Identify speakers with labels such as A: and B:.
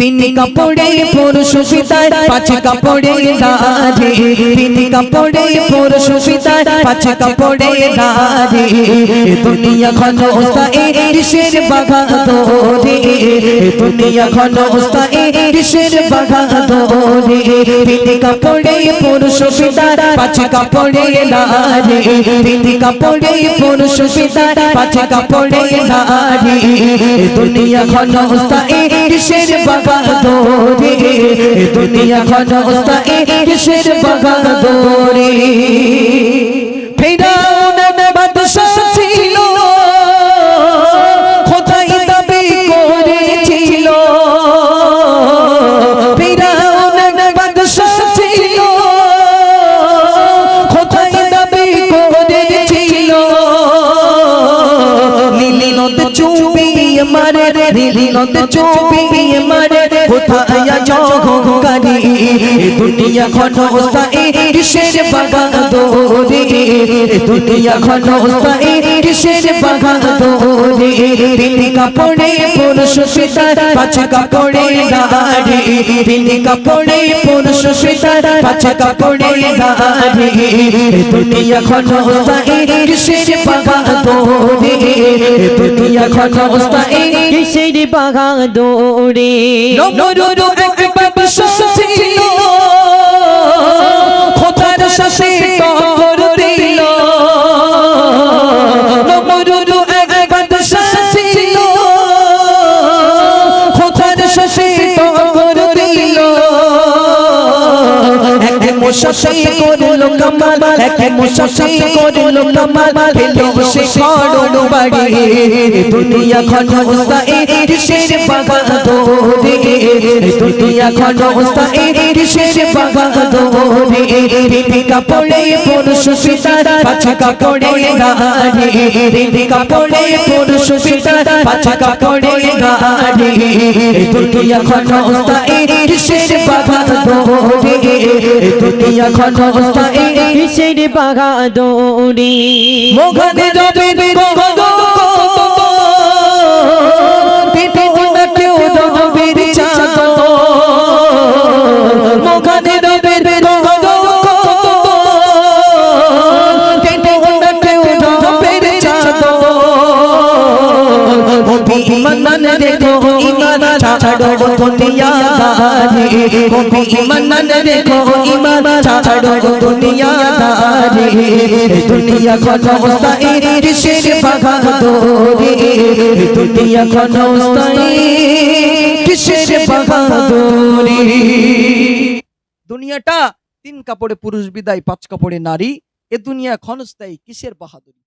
A: তিন কাপড়ে পুরুষ পিতার পাঁচ কাপড়ে নারী তিন কাপড়ে পুরুষ পিতার পাঁচ কাপড়ে নারী দুনিয়া ঘন ওস্তায়ে ঋষের বাঘা দোরে দুনিয়া ঘন ওস্তায়ে ঋষের বাঘা দোরে তিন কাপড়ে পুরুষ পিতার পাঁচ কাপড়ে নারী তিন কাপড়ে পুরুষ পিতার পাঁচ কাপড়ে নারী দুনিয়া ঘন ওস্তায়ে ঋষের বাঘা দোরে দুনিয়া ঘন ওস্তায়ে ঋষের নদ চুবিয়ে মারে কোথায় জগকারি দুনিয়া ঘন ওস্তায়ে ঋষের বাগা দোরে দুনিয়া ঘন ওস্তায়ে ঋষের বাগা দোরে তিন কাপড়ে পুরুষ পিতার পাঁচ কাপড়ে নারী তিন কাপড়ে পুরুষ পিতার পাঁচ কাপড়ে নারী দুনিয়া ঘন ওস্তায়ে ঋষের বাগা দোরে দুনিয়া ওস্তায়ে
B: কিসের বাঘা দৌড়ে
A: নমরুরু এক মুশাশি করল কামাল এক মুশাশি করল কামাল ফেলো সে খড় বাড়ি। দুনিয়া ঘন উস্তায়ে ঋষের বাগা দোরে দুনিয়া ঘন উস্তায়ে ঋষের বাগা দোরে তিন কাপড়ে পুরুষ পিতার পাঁচ কাপড়ে নারী তিন কাপড়ে পুরুষ পিতার পাঁচ কাপড়ে নারী দুনিয়া ঘন উস্তায়ে ঋষের বাগা দোরে দুনিয়া ঘন উস্তায়ে
B: কিসের বাঘা দৌড়ে
A: মোঘনে রবের গগন পেটে ওনা কেউ রবের চাঁদ। মোঘনে রবের গগন পেটে ওনা কেউ রবের চাঁদ। ইমান দেখো ইমান ছাড়ো দুনিয়া দারি ইমান দেখো ইমান ছাড়ো দুনিয়া দারি দুনিয়া দোরে দুনিয়া দোরে
C: দুনিয়াটা তিন কাপড়ে পুরুষ বিদায় পাঁচ কাপড়ে নারী এ দুনিয়া ক্ষণস্থায়ী কিসের বাহাদুরি